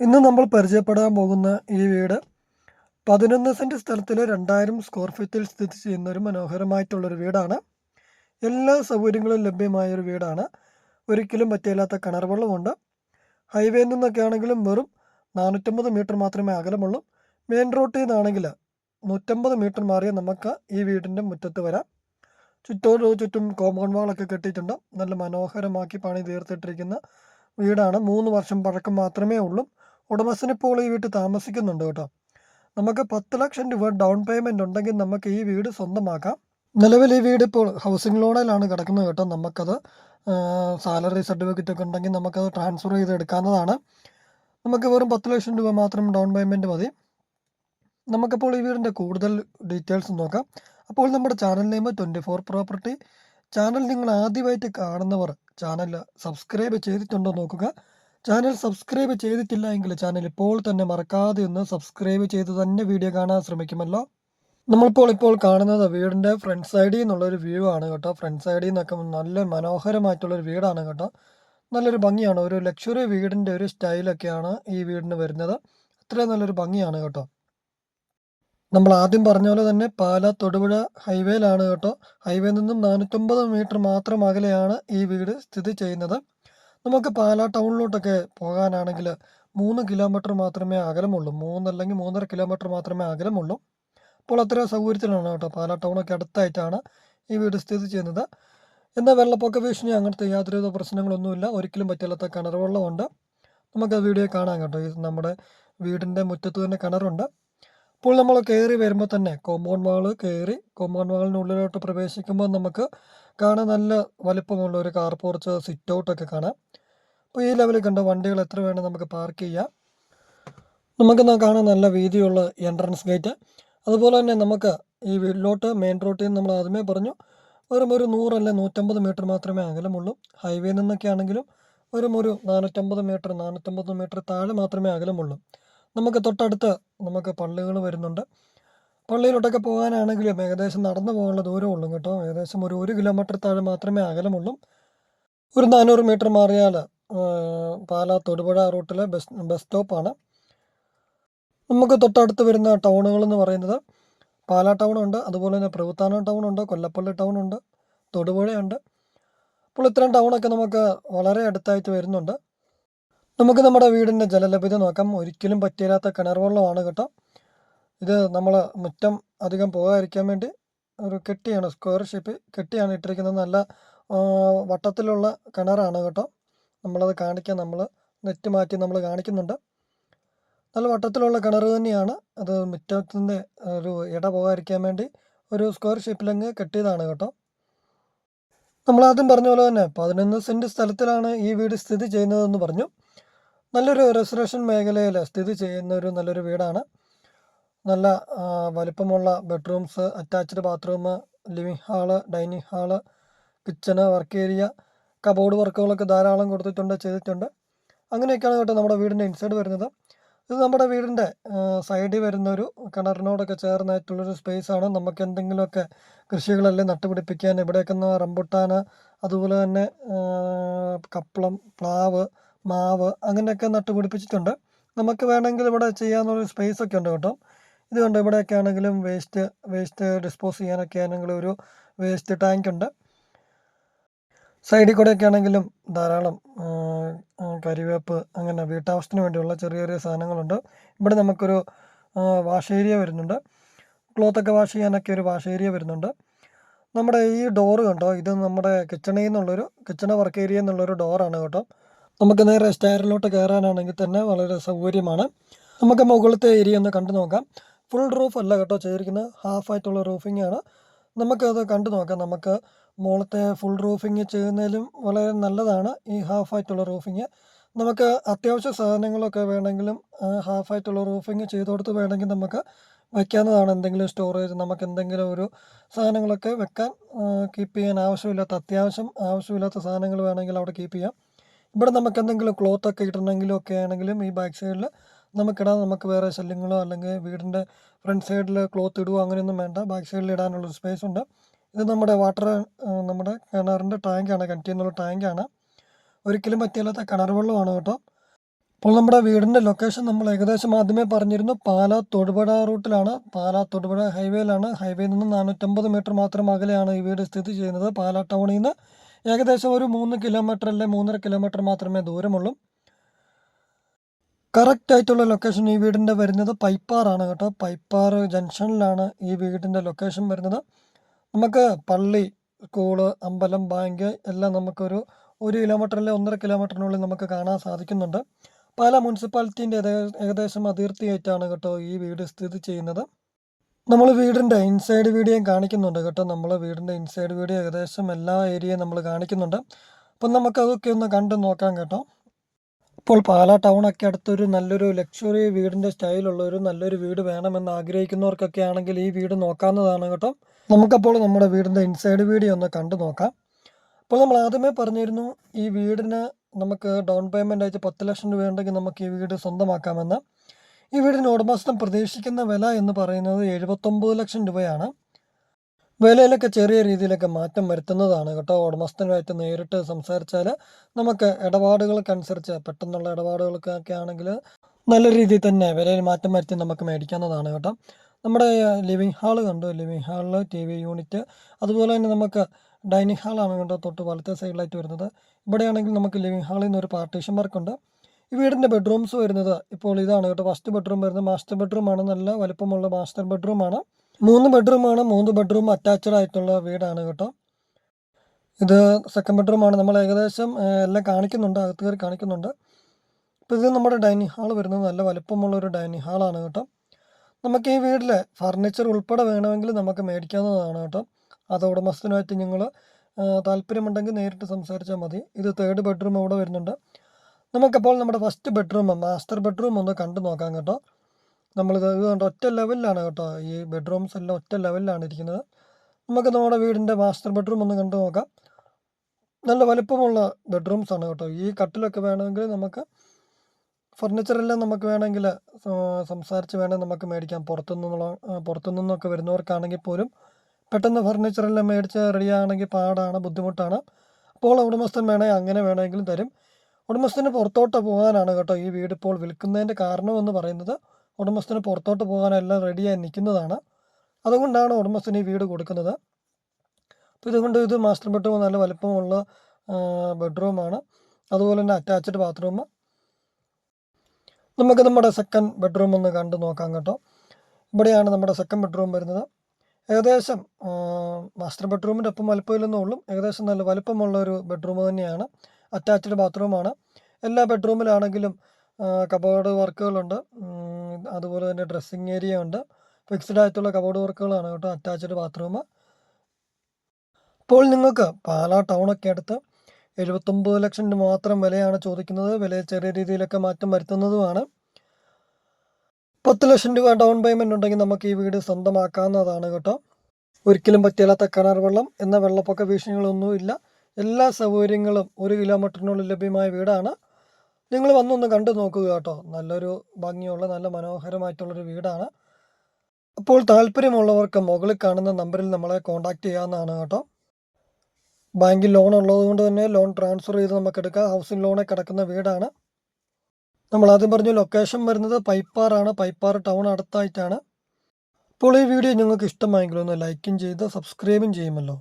ഇന്ന് നമ്മൾ പരിചയപ്പെടാൻ പോകുന്ന ഈ വീട് പതിനൊന്ന് സെന്റ് സ്ഥലത്തിൽ രണ്ടായിരം സ്ക്വയർ ഫീറ്റിൽ സ്ഥിതി ചെയ്യുന്ന ഒരു മനോഹരമായിട്ടുള്ളൊരു വീടാണ്. എല്ലാ സൗകര്യങ്ങളും ലഭ്യമായ ഒരു വീടാണ്. ഒരിക്കലും പറ്റിയില്ലാത്ത കിണർ വെള്ളമുണ്ട് ഹൈവേയിൽ നിന്നൊക്കെ ആണെങ്കിലും വെറും നാനൂറ്റമ്പത് മീറ്റർ മാത്രമേ അകലമുള്ളൂ. മെയിൻ റോട്ടിൽ നിന്നാണെങ്കിൽ നൂറ്റമ്പത് മീറ്റർ മാറിയ നമുക്ക് ഈ വീടിന്റെ മുറ്റത്ത് വരാം. ചുറ്റോട് ചുറ്റും കോമ്പൗണ്ട് വാളൊക്കെ കെട്ടിയിട്ടുണ്ട്. നല്ല മനോഹരമാക്കി പണി തീർത്തിട്ടിരിക്കുന്ന വീടാണ്. മൂന്ന് വർഷം പഴക്കം മാത്രമേ ഉള്ളൂ. ഉടമസ്ഥൻ ഇപ്പോൾ ഈ വീട്ടിൽ താമസിക്കുന്നുണ്ട് കേട്ടോ. നമുക്ക് പത്ത് ലക്ഷം രൂപ ഡൗൺ പേയ്മെന്റ് ഉണ്ടെങ്കിൽ നമുക്ക് ഈ വീട് സ്വന്തമാക്കാം. നിലവിൽ ഈ വീട് ഇപ്പോൾ ഹൗസിംഗ് ലോണിലാണ് കിടക്കുന്നത് കേട്ടോ. നമുക്കത് സാലറി സർട്ടിഫിക്കറ്റ് ഒക്കെ ഉണ്ടെങ്കിൽ നമുക്കത് ട്രാൻസ്ഫർ ചെയ്ത് എടുക്കാവുന്നതാണ്. നമുക്ക് വെറും പത്ത് ലക്ഷം രൂപ മാത്രം ഡൗൺ പേയ്മെന്റ് മതി. നമുക്കപ്പോൾ ഈ വീടിന്റെ കൂടുതൽ ഡീറ്റെയിൽസ് നോക്കാം. അപ്പോൾ നമ്മുടെ channel name twenty four property channel നിങ്ങൾ ആദ്യമായിട്ട് കാണുന്നവർ ചാനൽ സബ്സ്ക്രൈബ് ചെയ്തിട്ടുണ്ടോ നോക്കുക. ചാനൽ സബ്സ്ക്രൈബ് ചെയ്തിട്ടില്ല എങ്കിൽ ചാനൽ ഇപ്പോൾ തന്നെ മറക്കാതെ ഒന്ന് സബ്സ്ക്രൈബ് ചെയ്ത് തന്നെ വീഡിയോ കാണാൻ ശ്രമിക്കുമല്ലോ. നമ്മളിപ്പോൾ ഇപ്പോൾ കാണുന്നത് വീടിന്റെ ഫ്രണ്ട് സൈഡിൽ നിന്നുള്ളൊരു വ്യൂ ആണ് കേട്ടോ. ഫ്രണ്ട് സൈഡിൽ നിന്നൊക്കെ നല്ല മനോഹരമായിട്ടുള്ളൊരു വീടാണ് കേട്ടോ. നല്ലൊരു ഭംഗിയാണ്. ഒരു ലക്ഷറി വീടിന്റെ ഒരു സ്റ്റൈലൊക്കെയാണ് ഈ വീടിന് വരുന്നത്. അത്രയും നല്ലൊരു ഭംഗിയാണ് കേട്ടോ. നമ്മൾ ആദ്യം പറഞ്ഞ പോലെ തന്നെ പാല തൊടുപുഴ ഹൈവേയിലാണ് കേട്ടോ. ഹൈവേയിൽ നിന്നും നാനൂറ്റമ്പത് മീറ്റർ മാത്രം അകലെയാണ് ഈ വീട് സ്ഥിതി ചെയ്യുന്നത്. നമുക്ക് പാലാ ടൗണിലോട്ടൊക്കെ പോകാനാണെങ്കിൽ മൂന്ന് കിലോമീറ്റർ മാത്രമേ അകലമുള്ളൂ. മൂന്നല്ലെങ്കിൽ മൂന്നര കിലോമീറ്റർ മാത്രമേ അകലമുള്ളൂ. അപ്പോൾ അത്ര സൗകര്യത്തിലാണ് കേട്ടോ പാലാ ടൗണൊക്കെ അടുത്തായിട്ടാണ് ഈ വീട് സ്ഥിതി ചെയ്യുന്നത്. എന്നാൽ വെള്ളപ്പൊക്ക ഭീഷണി അങ്ങനത്തെ യാതൊരുവിധ പ്രശ്നങ്ങളൊന്നുമില്ല. ഒരിക്കലും പറ്റില്ലാത്ത കിണർ വെള്ളമുണ്ട് നമുക്ക് ആ വീഡിയോ കാണാൻ കേട്ടോ. ഇത് നമ്മുടെ വീടിന്റെ മുറ്റത്ത് തന്നെ കിണറുണ്ട്. അപ്പോൾ നമ്മൾ കയറി വരുമ്പോൾ തന്നെ കോമ്പൗണ്ട് വാൾ കയറി കോമ്പൗണ്ട് വാളിനുള്ളിലോട്ട് പ്രവേശിക്കുമ്പോൾ നമുക്ക് കാണാൻ നല്ല വലിപ്പമുള്ള ഒരു കാർ പോർച്ച് സിറ്റ് ഔട്ടൊക്കെ കാണാം. അപ്പോൾ ഈ ലെവലിൽ കണ്ട വണ്ടികൾ എത്ര വേണം നമുക്ക് പാർക്ക് ചെയ്യാം. നമുക്ക് കാണാൻ നല്ല വീതിയുള്ള എൻട്രൻസ് ഗേറ്റ് അതുപോലെ തന്നെ നമുക്ക് ഈ വീട്ടിലോട്ട് മെയിൻ റോട്ടിൽ നിന്ന് നമ്മൾ ആദ്യമേ പറഞ്ഞു വെറും ഒരു നൂറല്ല നൂറ്റമ്പത് മീറ്റർ മാത്രമേ അകലമുള്ളൂ. ഹൈവേ നിന്നൊക്കെ ആണെങ്കിലും വെറും ഒരു നാനൂറ്റമ്പത് മീറ്റർ നാനൂറ്റമ്പത് മീറ്റർ താഴെ മാത്രമേ അകലമുള്ളൂ. നമുക്ക് തൊട്ടടുത്ത് നമുക്ക് പള്ളികൾ വരുന്നുണ്ട്. പള്ളിയിലോട്ടൊക്കെ പോകാനാണെങ്കിലും ഏകദേശം നടന്നു പോകാനുള്ള ദൂരം ഉള്ളൂ കേട്ടോ. ഏകദേശം ഒരു ഒരു കിലോമീറ്റർ താഴെ മാത്രമേ അകലമുള്ളൂ. ഒരു നാനൂറ് മീറ്റർ മാറിയാൽ പാലാ തൊടുപുഴ റൂട്ടിലെ ബസ് ബസ് സ്റ്റോപ്പാണ് നമുക്ക് തൊട്ടടുത്ത് വരുന്ന ടൗണുകൾ എന്ന് പറയുന്നത് പാലാ ടൗണുണ്ട് അതുപോലെ തന്നെ ടൗൺ ടൗണുണ്ട് കൊല്ലപ്പള്ളി ടൗണുണ്ട് തൊടുപുഴയുണ്ട് അപ്പോൾ ഇത്തരം ടൗണൊക്കെ നമുക്ക് വളരെ അടുത്തായിട്ട് വരുന്നുണ്ട്. നമുക്ക് നമ്മുടെ വീടിന്റെ ജലലഭ്യത നോക്കാം. ഒരിക്കലും പറ്റിയില്ലാത്ത കിണർ വെള്ളമാണ് കേട്ടോ. ഇത് നമ്മൾ മുറ്റം അധികം പോകാതിരിക്കാൻ വേണ്ടി ഒരു കെട്ടിയാണ് സ്ക്വയർ ഷേപ്പ് കെട്ടിയാണ് ഇട്ടിരിക്കുന്നത്. നല്ല വട്ടത്തിലുള്ള കിണറാണ് കേട്ടോ. നമ്മളത് കാണിക്കാൻ നമ്മൾ നെറ്റ് മാറ്റി നമ്മൾ കാണിക്കുന്നുണ്ട്. നല്ല വട്ടത്തിലുള്ള കിണർ തന്നെയാണ്. അത് മുറ്റത്തിന്റെ ഒരു ഇട പോകാതിരിക്കാൻ വേണ്ടി ഒരു സ്ക്വയർ ഷേപ്പിലങ്ങ് കെട്ടിയതാണ് കേട്ടോ. നമ്മൾ ആദ്യം പറഞ്ഞ പോലെ തന്നെ പതിനൊന്ന് സെന്റ് സ്ഥലത്തിലാണ് ഈ വീട് സ്ഥിതി ചെയ്യുന്നതെന്ന് പറഞ്ഞു. നല്ലൊരു റെസിഡൻഷ്യൽ മേഖലയിൽ സ്ഥിതി ചെയ്യുന്ന ഒരു നല്ലൊരു വീടാണ്. നല്ല വലിപ്പമുള്ള bedrooms attached bathroom living hall dining hall kitchen work area cupboard വർക്കുകളൊക്കെ ധാരാളം കൊടുത്തിട്ടുണ്ട് ചെയ്തിട്ടുണ്ട്. അങ്ങനെയൊക്കെയാണ് കേട്ടോ നമ്മുടെ വീടിന്റെ ഇൻസൈഡ് വരുന്നത്. ഇത് നമ്മുടെ വീടിന്റെ സൈഡിൽ വരുന്ന ഒരു കിണറിനോടൊക്കെ ചേർന്നായിട്ടുള്ളൊരു സ്പേസാണ്. നമുക്ക് എന്തെങ്കിലുമൊക്കെ കൃഷികളെല്ലാം നട്ടുപിടിപ്പിക്കാൻ ഇവിടെയൊക്കെ റംബുട്ടാൻ അതുപോലെ തന്നെ കപ്പളം പ്ലാവ് മാവ് അങ്ങനെയൊക്കെ നട്ടുപിടിപ്പിച്ചിട്ടുണ്ട്. നമുക്ക് വേണമെങ്കിൽ ഇവിടെ ചെയ്യാവുന്നൊരു സ്പേസ് ഒക്കെ ഉണ്ട് കേട്ടോ. ഇത് കണ്ടോ ഇവിടെയൊക്കെ ആണെങ്കിലും വേസ്റ്റ് വേസ്റ്റ് ഡിസ്പോസ് ചെയ്യാനൊക്കെ ആണെങ്കിൽ ഒരു വേസ്റ്റ് ടാങ്ക് ഉണ്ട്. സൈഡിൽ കൂടെയൊക്കെ ആണെങ്കിലും ധാരാളം കരിവേപ്പ് അങ്ങനെ വീട്ടാവശ്യത്തിന് വേണ്ടിയുള്ള ചെറിയ ചെറിയ സാധനങ്ങളുണ്ട്. ഇവിടെ നമുക്കൊരു വാഷ് ഏരിയ വരുന്നുണ്ട്. ക്ലോത്തൊക്കെ വാഷ് ചെയ്യാനൊക്കെ ഒരു വാഷ് ഏരിയ വരുന്നുണ്ട്. നമ്മുടെ ഈ ഡോറ് കണ്ടോ? ഇത് നമ്മുടെ കിച്ചണിൽ നിന്നുള്ളൊരു കിച്ചണ വർക്ക് ഏരിയ എന്നുള്ളൊരു ഡോറാണ് കേട്ടോ. നമുക്ക് നേരെ സ്റ്റയറിലോട്ട് കയറാനാണെങ്കിൽ തന്നെ വളരെ സൗകര്യമാണ്. നമുക്ക് മുകളിലത്തെ ഏരിയ ഒന്ന് കണ്ടു നോക്കാം. ഫുൾ റൂഫ് അല്ല കേട്ടോ ചെയ്തിരിക്കുന്നത് ഹാഫ് ആയിട്ടുള്ള റൂഫിംഗ് ആണ്. നമുക്കത് കണ്ടു നോക്കാം. നമുക്ക് മുകളത്തെ ഫുൾ റൂഫിങ് ചെയ്യുന്നതിലും വളരെ നല്ലതാണ് ഈ ഹാഫ് ആയിട്ടുള്ള റൂഫിങ് നമുക്ക് അത്യാവശ്യ സാധനങ്ങളൊക്കെ വേണമെങ്കിലും ഹാഫ് ആയിട്ടുള്ള റൂഫിങ് ചെയ്ത് കൊടുത്ത് വേണമെങ്കിൽ നമുക്ക് വയ്ക്കാവുന്നതാണ് എന്തെങ്കിലും സ്റ്റോറേജ് നമുക്ക് എന്തെങ്കിലും ഒരു സാധനങ്ങളൊക്കെ വെക്കാൻ കീപ്പ് ചെയ്യാൻ ആവശ്യമില്ലാത്ത അത്യാവശ്യം ആവശ്യമില്ലാത്ത സാധനങ്ങൾ വേണമെങ്കിൽ അവിടെ കീപ്പ് ചെയ്യാം. ഇവിടെ നമുക്ക് എന്തെങ്കിലും ക്ലോത്തൊക്കെ ഇടണമെങ്കിലും ഒക്കെ ആണെങ്കിലും ഈ ബാക്ക് സൈഡിൽ നമുക്കിടാം. നമുക്ക് വേറെ ശല്യങ്ങളോ അല്ലെങ്കിൽ വീടിന്റെ ഫ്രണ്ട് സൈഡിൽ ക്ലോത്ത് ഇടുകയോ അങ്ങനെയൊന്നും വേണ്ട. ബാക്ക് സൈഡിൽ ഇടാനുള്ള സ്പേസ് ഉണ്ട്. ഇത് നമ്മുടെ വാട്ടർ നമ്മുടെ കിണറിന്റെ ടാങ്കാണ് കണക്ട് ചെയ്യുന്നുള്ള ടാങ്കാണ് ഒരിക്കലും പറ്റിയില്ലാത്ത കിണർ വെള്ളമാണ് കേട്ടോ. അപ്പോൾ നമ്മുടെ വീടിന്റെ ലൊക്കേഷൻ നമ്മൾ ഏകദേശം ആദ്യമേ പറഞ്ഞിരുന്നു. പാലാ തൊടുപുഴ റൂട്ടിലാണ് പാലാ തൊടുപുഴ ഹൈവേയിലാണ് ഹൈവേയിൽ നിന്ന് നാനൂറ്റമ്പത് മീറ്റർ മാത്രം അകലെയാണ് ഈ വീട് സ്ഥിതി ചെയ്യുന്നത്. പാലാ ടൗണിൽ നിന്ന് ഏകദേശം ഒരു മൂന്ന് കിലോമീറ്റർ അല്ലെ മൂന്നര കിലോമീറ്റർ മാത്രമേ ദൂരമുള്ളൂ. കറക്റ്റ് ആയിട്ടുള്ള ലൊക്കേഷൻ ഈ വീടിന്റെ വരുന്നത് പൈപ്പാറാണ് കേട്ടോ. പൈപ്പാർ ജംഗ്ഷനിലാണ് ഈ വീടിന്റെ ലൊക്കേഷൻ വരുന്നത്. നമുക്ക് പള്ളി സ്കൂൾ അമ്പലം ബാങ്ക് എല്ലാം നമുക്കൊരു ഒരു കിലോമീറ്ററിലെ ഒന്നര കിലോമീറ്ററിനുള്ളിൽ നമുക്ക് കാണാൻ സാധിക്കുന്നുണ്ട്. പല മുനിസിപ്പാലിറ്റീന്റെ ഏകദേശം അതിർത്തിയായിട്ടാണ് കേട്ടോ ഈ വീട് സ്ഥിതി ചെയ്യുന്നത്. നമ്മൾ വീടിന്റെ ഇൻസൈഡ് വീഡിയോയും കാണിക്കുന്നുണ്ട് കേട്ടോ. നമ്മൾ വീടിന്റെ ഇൻസൈഡ് വീഡിയോ ഏകദേശം എല്ലാ ഏരിയയും നമ്മൾ കാണിക്കുന്നുണ്ട്. അപ്പം നമുക്കതൊക്കെ ഒന്ന് കണ്ടു നോക്കാം കേട്ടോ. ഇപ്പോൾ പാലാ ടൗണൊക്കെ അടുത്തൊരു നല്ലൊരു ലക്ഷറി വീടിന്റെ സ്റ്റൈലുള്ള ഒരു നല്ലൊരു വീട് വേണമെന്ന് ആഗ്രഹിക്കുന്നവർക്കൊക്കെ ആണെങ്കിൽ ഈ വീട് നോക്കാവുന്നതാണ് കേട്ടോ. നമുക്കപ്പോൾ നമ്മുടെ വീടിന്റെ ഇൻസൈഡ് വീഡിയോ ഒന്ന് കണ്ടു നോക്കാം. അപ്പോൾ നമ്മൾ ആദ്യമേ പറഞ്ഞിരുന്നു ഈ വീടിന് നമുക്ക് ഡൗൺ പേയ്മെന്റ് ആയിട്ട് പത്ത് ലക്ഷം രൂപ ഉണ്ടെങ്കിൽ നമുക്ക് ഈ വീട് സ്വന്തമാക്കാമെന്ന്. ഈ വീടിന് ഉടമസ്ഥൻ പ്രതീക്ഷിക്കുന്ന വില എന്ന് പറയുന്നത് എഴുപത്തൊമ്പത് ലക്ഷം രൂപയാണ്. വിലയിലൊക്കെ ചെറിയ രീതിയിലൊക്കെ മാറ്റം വരുത്തുന്നതാണ് കേട്ടോ. ഉടമസ്ഥനുമായിട്ട് നേരിട്ട് സംസാരിച്ചാൽ നമുക്ക് ഇടപാടുകൾക്കനുസരിച്ച് പെട്ടെന്നുള്ള ഇടപാടുകൾക്കൊക്കെ ആണെങ്കിൽ നല്ല രീതിയിൽ തന്നെ വിലയിൽ മാറ്റം വരുത്തി നമുക്ക് മേടിക്കാവുന്നതാണ് കേട്ടോ. നമ്മുടെ ലിവിങ് ഹാൾ കണ്ടു? ലിവിങ് ഹാളിൽ ടി വി യൂണിറ്റ്. അതുപോലെ തന്നെ നമുക്ക് ഡൈനിങ് ഹാളാണ് കേട്ടോ തൊട്ട് വലത്തെ സൈഡിലായിട്ട് വരുന്നത്. ഇവിടെയാണെങ്കിൽ നമുക്ക് ലിവിങ് ഹാളിൽ നിന്ന് ഒരു പാർട്ടീഷൻ വർക്കുണ്ട്. ഈ വീടിന്റെ ബെഡ്റൂംസ് വരുന്നത് ഇപ്പോൾ ഇതാണ് കേട്ടോ. ഫസ്റ്റ് ബെഡ്റൂം വരുന്നത്. മാസ്റ്റർ ബെഡ്റൂമാണ്. നല്ല വലുപ്പമുള്ള മാസ്റ്റർ ബെഡ്റൂമാണ്. മൂന്ന് ബെഡ്റൂമാണ് മൂന്ന് ബെഡ്റൂം അറ്റാച്ച്ഡ് ആയിട്ടുള്ള വീടാണ് കേട്ടോ. ഇത് സെക്കൻഡ് ബെഡ്റൂമാണ്. നമ്മൾ ഏകദേശം എല്ലാം കാണിക്കുന്നുണ്ട് അകത്ത് കയറി കാണിക്കുന്നുണ്ട്. ഇപ്പോൾ ഇത് നമ്മുടെ ഡൈനിങ് ഹാൾ വരുന്നത് നല്ല വലുപ്പമുള്ള ഒരു ഡൈനിങ് ഹാളാണ് കേട്ടോ. നമുക്ക് ഈ വീട്ടിൽ ഫർണിച്ചർ ഉൾപ്പെടെ വേണമെങ്കിൽ നമുക്ക് മേടിക്കാവുന്നതാണ് കേട്ടോ. അത് ഉടമസ്ഥനുമായിട്ട് നിങ്ങൾ താല്പര്യമുണ്ടെങ്കിൽ നേരിട്ട് സംസാരിച്ചാൽ മതി. ഇത് തേർഡ് ബെഡ്റൂം ഇവിടെ വരുന്നുണ്ട്. നമുക്കപ്പോൾ നമ്മുടെ ഫസ്റ്റ് ബെഡ്റൂം മാസ്റ്റർ ബെഡ്റൂം ഒന്ന് കണ്ടു നോക്കാം കേട്ടോ. നമ്മളിത് കണ്ടോ ഒറ്റ ലെവലിലാണ് കേട്ടോ. ഈ ബെഡ്റൂംസ് എല്ലാം ഒറ്റ ലെവലിലാണ് ഇരിക്കുന്നത്. നമുക്ക് നമ്മുടെ വീടിന്റെ മാസ്റ്റർ ബെഡ്റൂം ഒന്ന് കണ്ടു നോക്കാം. നല്ല വലുപ്പമുള്ള ബെഡ്റൂംസ് ആണ് കേട്ടോ. ഈ കട്ടിലൊക്കെ വേണമെങ്കിൽ നമുക്ക് ഫർണിച്ചറെല്ലാം നമുക്ക് വേണമെങ്കിൽ സംസാരിച്ച് വേണമെങ്കിൽ നമുക്ക് മേടിക്കാം. പുറത്തുനിന്നുള്ള പുറത്തു നിന്നൊക്കെ വരുന്നവർക്കാണെങ്കിൽ പോലും പെട്ടെന്ന് ഫർണിച്ചറെല്ലാം മേടിച്ച് റെഡിയാണെങ്കിൽ പാടാണ് ബുദ്ധിമുട്ടാണ്. അപ്പോൾ ഉടമസ്ഥൻ വേണേൽ അങ്ങനെ വേണമെങ്കിലും തരും. ഉടമസ്ഥന് പുറത്തോട്ട് പോകാനാണ് കേട്ടോ ഈ വീട് ഇപ്പോൾ വിൽക്കുന്നതിന്റെ കാരണമെന്ന് പറയുന്നത്. ഉടമസ്ഥന് പുറത്തോട്ട് പോകാനെല്ലാം റെഡിയായി നിൽക്കുന്നതാണ്. അതുകൊണ്ടാണ് ഉടമസ്ഥന് ഈ വീട് കൊടുക്കുന്നത്. അപ്പോൾ ഇതുകൊണ്ട് ഇത് മാസ്റ്റർ ബെഡ്റൂം നല്ല വലുപ്പമുള്ള ബെഡ്റൂമാണ്. അതുപോലെ തന്നെ അറ്റാച്ച്ഡ് ബാത്റൂം. നമുക്ക് നമ്മുടെ സെക്കൻഡ് ബെഡ്റൂം ഒന്ന് കണ്ടു നോക്കാം കേട്ടോ. ഇവിടെയാണ് നമ്മുടെ സെക്കൻഡ് ബെഡ്റൂം വരുന്നത്. ഏകദേശം മാസ്റ്റർ ബെഡ്റൂമിന്റെ ഒപ്പം വലുപ്പമില്ലെന്നേ ഉള്ളൂ. ഏകദേശം നല്ല വലുപ്പമുള്ള ഒരു ബെഡ്റൂം തന്നെയാണ്. അറ്റാച്ച്ഡ് ബാത്റൂമാണ്. എല്ലാ ബെഡ്റൂമിലാണെങ്കിലും കബോർഡ് വർക്കുകളുണ്ട്. അതുപോലെ തന്നെ ഡ്രസ്സിങ് ഏരിയ ഉണ്ട്. ഫിക്സ്ഡ് ആയിട്ടുള്ള കബോർഡ് വർക്കുകളാണ് കേട്ടോ അറ്റാച്ച്ഡ് ബാത്റൂം അപ്പോൾ നിങ്ങൾക്ക് പാലാ ടൗണൊക്കെ അടുത്ത് എഴുപത്തൊമ്പത് ലക്ഷം മാത്രം വിലയാണ് ചോദിക്കുന്നത്. വില ചെറിയ രീതിയിലൊക്കെ മാറ്റം വരുത്തുന്നതുമാണ്. പത്ത് ലക്ഷം രൂപ ഡൗൺ പേയ്മെന്റ് ഉണ്ടെങ്കിൽ നമുക്ക് ഈ വീട് സ്വന്തമാക്കാവുന്നതാണ് കേട്ടോ. ഒരിക്കലും പറ്റിയാത്ത കിണർ വെള്ളം എന്ന വെള്ളപ്പൊക്ക ഭീഷണികളൊന്നുമില്ല. എല്ലാ സൗകര്യങ്ങളും ഒരു കിലോമീറ്ററിനുള്ളിൽ ലഭ്യമായ വീടാണ്. നിങ്ങൾ വന്നൊന്ന് കണ്ടു നോക്കുക കേട്ടോ. നല്ലൊരു ഭംഗിയുള്ള നല്ല മനോഹരമായിട്ടുള്ളൊരു വീടാണ്. അപ്പോൾ താല്പര്യമുള്ളവർക്ക് മുകളിൽ കാണുന്ന നമ്പറിൽ നമ്മളെ കോൺടാക്റ്റ് ചെയ്യാവുന്നതാണ് കേട്ടോ. ബാങ്കിൽ ലോൺ ഉള്ളതുകൊണ്ട് തന്നെ ലോൺ ട്രാൻസ്ഫർ ചെയ്ത് നമുക്ക് എടുക്കാം. ഹൗസിംഗ് ലോണെ കിടക്കുന്ന വീടാണ്. നമ്മൾ ആദ്യം പറഞ്ഞ ലൊക്കേഷൻ വരുന്നത് പൈപ്പാറാണ് പൈപ്പാർ ടൗൺ അടുത്തായിട്ടാണ്. അപ്പോൾ ഈ വീഡിയോ നിങ്ങൾക്ക് ഇഷ്ടമായെങ്കിൽ ഒന്ന് ലൈക്കും ചെയ്ത് സബ്സ്ക്രൈബും ചെയ്യുമല്ലോ.